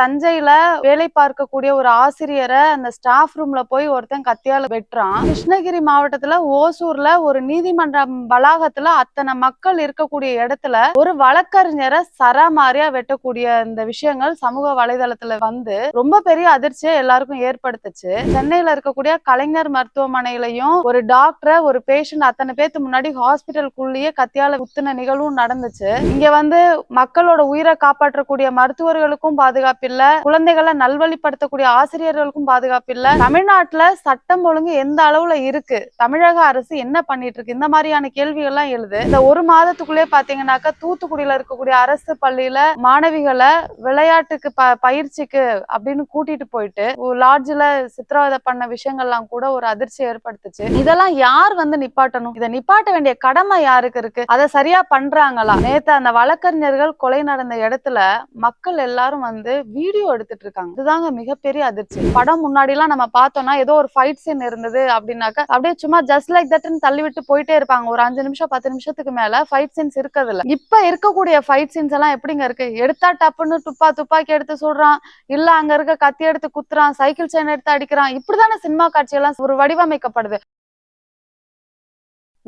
தஞ்சையில வேலை பார்க்கக்கூடிய ஒரு ஆசிரியரை அந்த ஸ்டாஃப் ரூம்ல போய் ஒருத்தன் கத்தியால வெட்டுறான். கிருஷ்ணகிரி மாவட்டத்துல ஓசூர்ல ஒரு நீதிமன்றம் வளாகத்துல அத்தனை மக்கள் இருக்கக்கூடிய இடத்துல ஒரு வழக்கறிஞரை சராமாரியா வெட்டக்கூடிய இந்த விஷயங்கள் சமூக வலைதளத்துல வந்து ரொம்ப பெரிய அதிர்ச்சியை எல்லாருக்கும் ஏற்படுத்துச்சு. சென்னையில இருக்கக்கூடிய கலைஞர் மருத்துவமனையிலையும் ஒரு டாக்டரை ஒரு பேஷண்ட் அத்தனை பேத்து முன்னாடி ஹாஸ்பிட்டலுக்குள்ளேயே கத்தியால குத்துன நிகழ்வும் நடந்துச்சு. இங்க வந்து மக்களோட உயிரை காப்பாற்றக்கூடிய மருத்துவர்களுக்கும் பாதுகாப்பு இல்ல குழந்தைகளை நல்வழிப்படுத்தக்கூடிய ஆசிரியர்களுக்கும் பாதுகாப்பு இல்ல தமிழ்நாட்டுல சட்டம் ஒழுங்கு எந்த அளவுல இருக்கு? தமிழக அரசு என்ன பண்ணிட்டு இருக்கு இந்த மாதிரியான கேள்விகள் எல்லாம் எழுது. இந்த ஒரு மாதத்துக்குள்ளே பாத்தீங்கன்னாக்கா தூத்துக்குடியில இருக்கக்கூடிய அரசு பள்ளியில மாணவிகளை விளையாட்டுக்கு ப பயிற்சிக்கு அப்படின்னு கூட்டிட்டு போயிட்டு லாட்ஜ்ல சித்திரவதை பண்ண விஷயங்கள்லாம் கூட ஒரு அதிர்ச்சி ஏற்படுத்துச்சு. இதெல்லாம் யார் வந்து நிப்பாட்டணும்? இதை நிப்பாட்ட வேண்டிய கடமை யாருக்கு இருக்கு? அதை சரியா பண்றாங்களா? நேத்து அந்த வழக்கறிஞர்கள் கொலை நடந்த இடத்துல மக்கள் எல்லாரும் வந்து வீடியோ எடுத்துட்டு இருக்காங்க இதுதாங்க மிகப்பெரிய அதிர்ச்சி. படம் முன்னாடி எல்லாம் நம்ம பார்த்தோம்னா ஏதோ ஒரு ஃபைட் சீன் இருந்தது அப்படின்னாக்கா அப்படியே சும்மா ஜஸ்ட் லைக் தட்னு தள்ளி விட்டு போயிட்டே இருப்பாங்க. ஒரு அஞ்சு நிமிஷம் பத்து நிமிஷத்துக்கு மேல ஃபைட் சீன்ஸ் இருக்கிறது இல்ல இப்ப இருக்கக்கூடிய ஃபைட் சீன்ஸ் எல்லாம் எப்படிங்க இருக்கு? எடுத்தா டப்புன்னு துப்பா துப்பாக்கி எடுத்து சுடுறான். இல்ல அங்க இருக்க கத்தி எடுத்து குத்துறான். சைக்கிள் செயின் எடுத்து அடிக்கிறான். இப்படிதானே சினிமா காட்சி எல்லாம் ஒரு வடிவமைக்கப்படுது.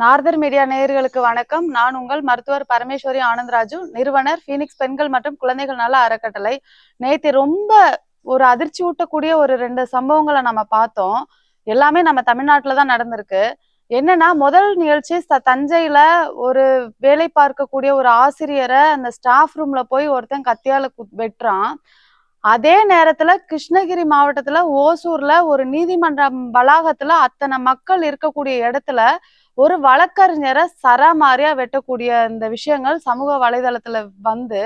நார்தர் மீடியா நேயர்களுக்கு வணக்கம். நான் உங்கள் மருத்துவர் பரமேஸ்வரி ஆனந்தராஜு. நிறுவனர் ஃபீனிக்ஸ் பெண்கள் மற்றும் குழந்தைகள் நல அறக்கட்டளை. நேத்து ரொம்ப ஒரு அதிர்ச்சி ஊட்டக்கூடிய ஒரு ரெண்டு சம்பவங்களை நம்ம பார்த்தோம். எல்லாமே நம்ம தமிழ்நாட்டில் தான் நடந்திருக்கு. என்னன்னா முதல் நிகழ்ச்சி த- தஞ்சையில ஒரு வேலை பார்க்கக்கூடிய ஒரு ஆசிரியரை அந்த ஸ்டாஃப் ரூம்ல போய் ஒருத்தன் கத்தியால வெட்டுறான். அதே நேரத்துல கிருஷ்ணகிரி மாவட்டத்துல ஓசூர்ல ஒரு நீதிமன்றம் வளாகத்துல அத்தனை மக்கள் இருக்கக்கூடிய இடத்துல ஒரு வழக்கறிஞரை சரமாரியா வெட்டக்கூடிய இந்த விஷயங்கள் சமூக வலைதளத்துல வந்து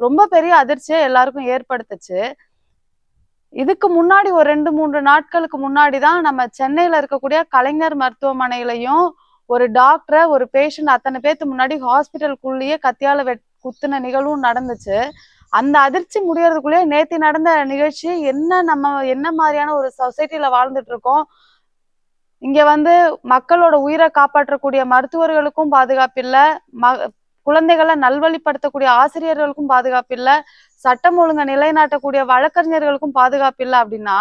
ரொம்ப பெரிய அதிர்ச்சியை எல்லாருக்கும் ஏற்படுத்துச்சு. இதுக்கு முன்னாடி ஒரு ரெண்டு மூன்று நாட்களுக்கு முன்னாடி தான் நம்ம சென்னையில இருக்கக்கூடிய கலைஞர் மருத்துவமனையிலையும் ஒரு டாக்டரை ஒரு பேஷண்ட் அத்தனை பேத்து முன்னாடி ஹாஸ்பிட்டலுக்குள்ளேயே கத்தியால வெட் குத்துன நிகழ்வும் நடந்துச்சு. அந்த அதிர்ச்சி முடியறதுக்குள்ளேயே நேத்தி நடந்த நிகழ்ச்சி என்ன நம்ம என்ன மாதிரியான ஒரு சொசைட்டில வாழ்ந்துட்டு இருக்கோம்? இங்க வந்து மக்களோட உயிரை காப்பாற்றக்கூடிய மருத்துவர்களுக்கும் பாதுகாப்பு இல்ல. ம குழந்தைகளை நல்வழிப்படுத்தக்கூடிய ஆசிரியர்களுக்கும் பாதுகாப்பு இல்ல. சட்டம் ஒழுங்கை நிலைநாட்டக்கூடிய வழக்கறிஞர்களுக்கும் பாதுகாப்பு இல்லை அப்படின்னா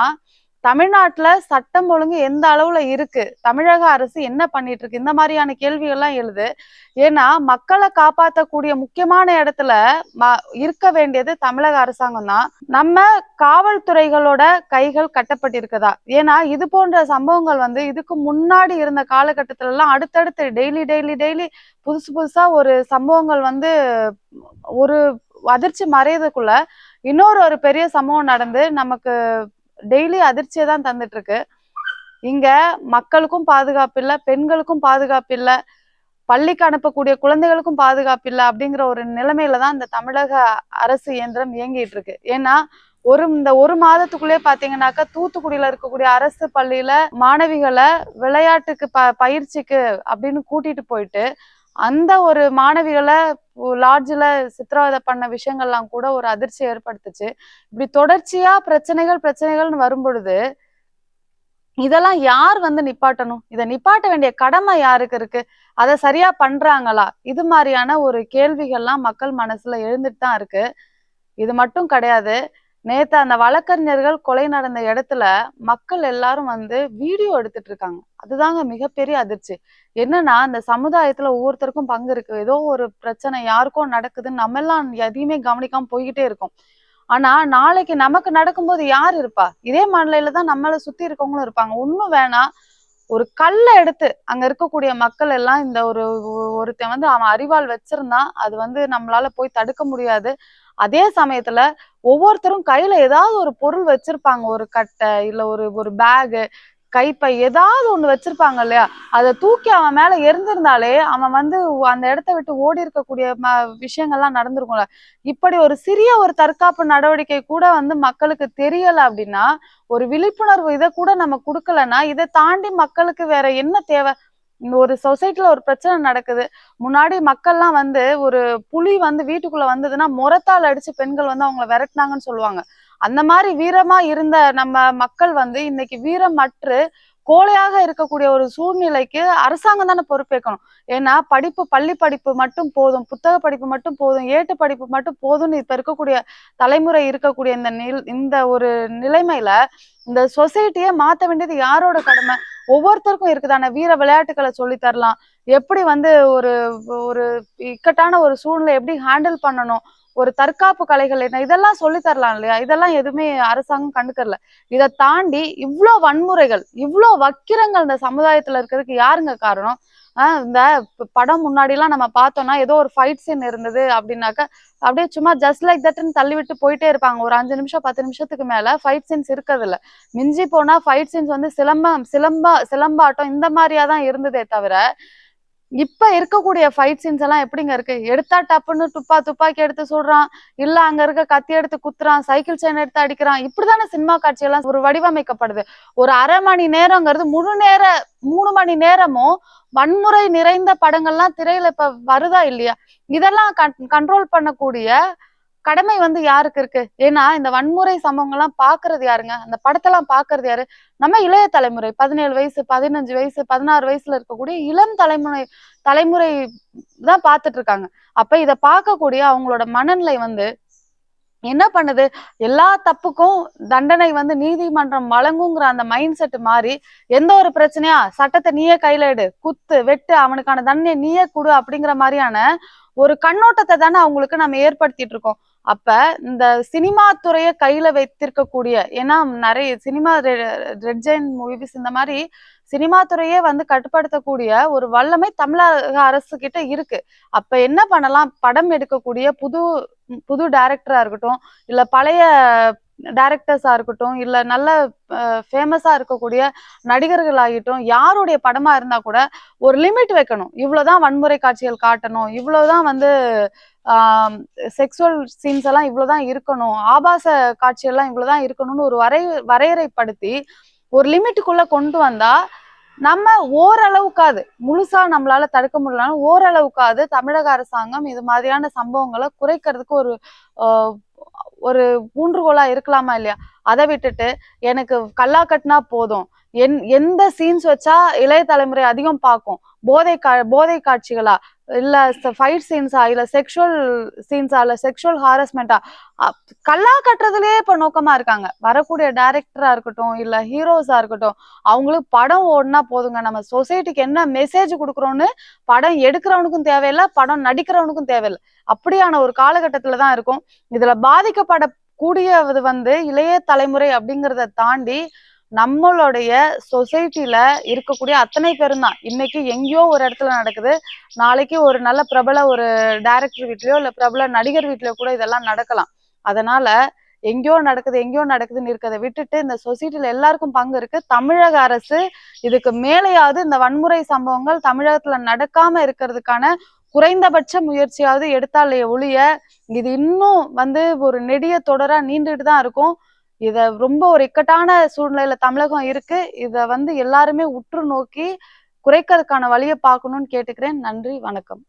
தமிழ்நாட்டுல சட்டம் ஒழுங்கு எந்த அளவுல இருக்கு? தமிழக அரசு என்ன பண்ணிட்டு இருக்கு? இந்த மாதிரியான கேள்விகள்லாம் எழுது. ஏன்னா மக்களை காப்பாற்றக்கூடிய முக்கியமான இடத்துல ம- இருக்க வேண்டியது தமிழக அரசாங்கம் தான். நம்ம காவல்துறைகளோட கைகள் கட்டப்பட்டிருக்குதா? ஏன்னா இது போன்ற சம்பவங்கள் வந்து இதுக்கு முன்னாடி இருந்த காலகட்டத்துல எல்லாம் அடுத்தடுத்து டெய்லி டெய்லி டெய்லி புதுசு புதுசா ஒரு சம்பவங்கள் வந்து ஒரு அதிர்ச்சி மறையதுக்குள்ள இன்னொரு ஒரு பெரிய சம்பவம் நடந்து நமக்கு டெய்லி அதிர்ச்சியை தான் தந்துட்டு இருக்கு இங்க மக்களுக்கும் பாதுகாப்பு இல்லை பெண்களுக்கும் பாதுகாப்பு இல்லை பள்ளிக்கு அனுப்பக்கூடிய குழந்தைகளுக்கும் பாதுகாப்பு இல்லை அப்படிங்கிற ஒரு நிலைமையில தான் இந்த தமிழக அரசு இயந்திரம் இயங்கிட்டு இருக்கு ஏன்னா ஒரு இந்த ஒரு மாதத்துக்குள்ளே பாத்தீங்கன்னாக்கா தூத்துக்குடியில இருக்கக்கூடிய அரசு பள்ளியில மாணவிகளை விளையாட்டுக்கு ப பயிற்சிக்கு அப்படின்னு கூட்டிட்டு போயிட்டு அந்த ஒரு மாணவிகளை லாட்ஜில் சித்திரவதை பண்ண விஷயங்கள்லாம் கூட ஒரு அதிர்ச்சி ஏற்படுத்துச்சு. இப்படி தொடர்ச்சியா பிரச்சனைகள் பிரச்சனைகள்னு வரும் பொழுது இதெல்லாம் யார் வந்து நிப்பாட்டணும்? இதை நிப்பாட்ட வேண்டிய கடமை யாருக்கு இருக்கு? அதை சரியா பண்றாங்களா? இது மாதிரியான ஒரு கேள்விகள்லாம் மக்கள் மனசுல எழுந்துட்டு தான் இருக்கு. இது மட்டும் கிடையாது. நேத்து அந்த வழக்கறிஞர்கள் கொலை நடந்த இடத்துல மக்கள் எல்லாரும் வந்து வீடியோ எடுத்துட்டு இருக்காங்க. அதுதாங்க மிகப்பெரிய அதிர்ச்சி. என்னன்னா அந்த சமுதாயத்துல ஒவ்வொருத்தருக்கும் பங்கு இருக்கு. ஏதோ ஒரு பிரச்சனை யாருக்கோ நடக்குதுன்னு நம்ம எல்லாம் எதையுமே கவனிக்காம போய்கிட்டே இருக்கோம். ஆனா நாளைக்கு நமக்கு நடக்கும்போது யார் இருப்பா? இதே மாநிலையில தான் நம்மளை சுத்தி இருக்கவங்களும் இருப்பாங்க. ஒண்ணும் வேணாம். ஒரு கல்லை எடுத்து அங்க இருக்கக்கூடிய மக்கள் எல்லாம் இந்த ஒரு ஒருத்தன் வந்து அவன் அறிவால் வச்சிருந்தான் அது வந்து நம்மளால போய் தடுக்க முடியாது. அதே சமயத்துல ஒவ்வொருத்தரும் கையில ஏதாவது ஒரு பொருள் வச்சிருப்பாங்க. ஒரு கட்டை இல்ல ஒரு ஒரு பேகு கைப்பை ஏதாவது ஒண்ணு வச்சிருப்பாங்க இல்லையா? அதை தூக்கி அவன் மேல எரிஞ்சிருந்தாலே அவன் வந்து அந்த இடத்த விட்டு ஓடி இருக்கக்கூடிய ம விஷயங்கள்லாம் நடந்திருக்கும்ல. இப்படி ஒரு சிறிய ஒரு தற்காப்பு நடவடிக்கை கூட வந்து மக்களுக்கு தெரியல அப்படின்னா ஒரு விழிப்புணர்வு இதை கூட நம்ம கொடுக்கலன்னா இதை தாண்டி மக்களுக்கு வேற என்ன தேவை? இந்த ஒரு சொசைட்டில ஒரு பிரச்சனை நடக்குது. முன்னாடி மக்கள்லாம் வந்து ஒரு புலி வந்து வீட்டுக்குள்ள வந்ததுன்னா முரத்தால் அடிச்சு பெண்கள் வந்து அவங்கள விரட்டினாங்கன்னு சொல்லுவாங்க. அந்த மாதிரி வீரமா இருந்த நம்ம மக்கள் வந்து இன்னைக்கு வீரமற்று கோழையாக இருக்கக்கூடிய ஒரு சூழ்நிலைக்கு அரசாங்கம் தானே பொறுப்பேற்கணும். ஏன்னா படிப்பு பள்ளி படிப்பு மட்டும் போதும் புத்தக படிப்பு மட்டும் போதும் ஏட்டு படிப்பு மட்டும் போதும்னு இப்ப இருக்கக்கூடிய தலைமுறை இருக்கக்கூடிய இந்த நில் இந்த ஒரு நிலைமையில இந்த சொசைட்டியை மாத்த வேண்டியது யாரோட கடமை? ஒவ்வொருத்தருக்கும் இருக்குதானே. வீர விளையாட்டுகளை சொல்லி தரலாம். எப்படி வந்து ஒரு ஒரு இக்கட்டான ஒரு சூழ்நிலை எப்படி ஹேண்டில் பண்ணணும்? ஒரு தற்காப்பு கலைகள் என்ன இதெல்லாம் சொல்லி தரலாம் இல்லையா? இதெல்லாம் எதுவுமே அரசாங்கம் கண்டுக்கறல இதை தாண்டி இவ்வளோ வன்முறைகள் இவ்வளோ வக்கிரங்கள் இந்த சமுதாயத்துல இருக்கிறதுக்கு யாருங்க காரணம்? ஆஹ் இந்த படம் முன்னாடி எல்லாம் நம்ம பார்த்தோம்னா ஏதோ ஒரு ஃபைட் சீன் இருந்தது அப்படின்னாக்க அப்படியே சும்மா ஜஸ்ட் லைக் தட்னு தள்ளி விட்டு போயிட்டே இருப்பாங்க. ஒரு அஞ்சு நிமிஷம் பத்து நிமிஷத்துக்கு மேல ஃபைட் சீன்ஸ் இருக்கிறது இல்ல மிஞ்சி போனா ஃபைட் சீன்ஸ் வந்து சிலம்பம் சிலம்பா சிலம்பாட்டம் இந்த மாதிரியா தான் இருந்ததே தவிர இப்ப இருக்கக்கூடிய ஃபைட் சீன்ஸ் எல்லாம் எப்படிங்க இருக்கு? எடுத்தா டப்புன்னு துப்பா துப்பாக்கி எடுத்து சுடுறான். இல்ல அங்க இருக்க கத்தி எடுத்து குத்துறான். சைக்கிள் செயின் எடுத்து அடிக்கிறான். இப்படிதானே சினிமா காட்சி எல்லாம் ஒரு வடிவமைக்கப்படுது. ஒரு அரை மணி நேரங்கிறது முழு நேர மூணு மணி நேரமும் வன்முறை நிறைந்த படங்கள்லாம் திரையில இப்ப வருதா இல்லையா? இதெல்லாம் கண்ட்ரோல் பண்ணக்கூடிய கடமை வந்து யாருக்கு இருக்கு? ஏன்னா இந்த வன்முறை சம்பவங்கள்லாம் பாக்குறது யாருங்க? அந்த படத்தெல்லாம் பாக்குறது யாரு? நம்ம இளைய தலைமுறை பதினேழு வயசு பதினஞ்சு வயசு பதினாறு வயசுல இருக்கக்கூடிய இளம் தலைமுறை தலைமுறை தான் பாத்துட்டு இருக்காங்க. அப்ப இத பார்க்கக்கூடிய அவங்களோட மனநிலை வந்து என்ன பண்ணுது? எல்லா தப்புக்கும் தண்டனை வந்து நீதிமன்றம் வழங்குங்கிற அந்த மைண்ட் செட் மாறி எந்த ஒரு பிரச்சனையா? சட்டத்தை நீயே கையில எடு குத்து வெட்டு அவனுக்கான தண்டனை நீயே கொடு அப்படிங்கிற மாதிரியான ஒரு கண்ணோட்டத்தை தானே அவங்களுக்கு நம்ம ஏற்படுத்திட்டு இருக்கோம். அப்ப இந்த சினிமா துறைய கையில வைத்திருக்கக்கூடிய ஏன்னா நிறைய சினிமா ரெட் ஜெயின் மூவிஸ் இந்த மாதிரி சினிமா துறையே வந்து கட்டுப்படுத்தக்கூடிய ஒரு வல்லமை தமிழக அரசு கிட்ட இருக்கு. அப்ப என்ன பண்ணலாம்? படம் எடுக்கக்கூடிய புது புது டைரக்டரா இருக்கட்டும் இல்ல பழைய டைரக்டர்ஸா இருக்கட்டும் இல்ல நல்ல ஃபேமஸா இருக்கக்கூடிய நடிகர்கள் ஆகிட்டும் யாருடைய படமா இருந்தா கூட ஒரு லிமிட் வைக்கணும். இவ்வளவுதான் வன்முறை காட்சிகள் காட்டணும். இவ்வளவுதான் வந்து செக்ஸுவல் சீன்ஸ் எல்லாம் இவ்வளவுதான் இருக்கணும். ஆபாச காட்சியெல்லாம் இவ்வளவுதான் இருக்கணும்னு ஒரு வரை வரையறைப்படுத்தி ஒரு லிமிட்டுக்குள்ள கொண்டு வந்தா நம்ம ஓரளவுக்காது முழுசா நம்மளால தடுக்க முடியலனாலும் ஓரளவுக்காது தமிழக அரசாங்கம் இது மாதிரியான சம்பவங்களை குறைக்கிறதுக்கு ஒரு ஒரு ஊன்றுகோலா இருக்கலாமா இல்லையா? அதை விட்டுட்டு எனக்கு கல்லா கட்டினா போதும். என் எந்த சீன்ஸ் வச்சா இளைய தலைமுறை அதிகம் பார்க்கும். போதை கா போதை காட்சிகளா? இல்ல ஃபைட் சீன்ஸா இல்ல செக்ஷுவல் சீன்ஸா இல்ல செக்ஷுவல் ஹாரஸ்மெண்டா கல்லா கட்டுறதுலயே இப்ப நோக்கமா இருக்காங்க. வரக்கூடிய டைரக்டரா இருக்கட்டும் இல்ல ஹீரோஸா இருக்கட்டும் அவங்களுக்கு படம் ஓடுனா போதுங்க. நம்ம சொசைட்டிக்கு என்ன மெசேஜ் கொடுக்குறோம்னு படம் எடுக்கிறவனுக்கும் தேவையில்லை படம் நடிக்கிறவனுக்கும் தேவையில்லை. அப்படியான ஒரு காலகட்டத்துல தான் இருக்கும். இதுல பாதிக்கப்படக்கூடியது வந்து இளைய தலைமுறை அப்படிங்கிறத தாண்டி நம்மளுடைய சொசைட்டில இருக்கக்கூடிய அத்தனை பேரும் தான். இன்னைக்கு எங்கேயோ ஒரு இடத்துல நடக்குது. நாளைக்கு ஒரு நல்ல பிரபல ஒரு டைரக்டர் வீட்லயோ இல்ல பிரபல நடிகர் வீட்லயோ கூட இதெல்லாம் நடக்கலாம். அதனால எங்கேயோ நடக்குது எங்கேயோ நடக்குதுன்னு இருக்கிறத விட்டுட்டு இந்த சொசைட்டில எல்லாருக்கும் பங்கு இருக்கு. தமிழக அரசு இதுக்கு மேலேயாவது இந்த வன்முறை சம்பவங்கள் தமிழகத்துல நடக்காம இருக்கிறதுக்கான குறைந்தபட்ச முயற்சியாவது எடுத்தாலே ஒழிய இது இன்னும் வந்து ஒரு நெடிய தொடரா நீண்டுட்டு தான் இருக்கும். இத ரொம்ப ஒரு இக்கட்டான சூழ்நிலையில தமிழகம் இருக்கு. இத வந்து எல்லாருமே உற்று நோக்கி குறைக்கிறதுக்கான வழியை பார்க்கணும்னு கேட்டுக்கிறேன். நன்றி வணக்கம்.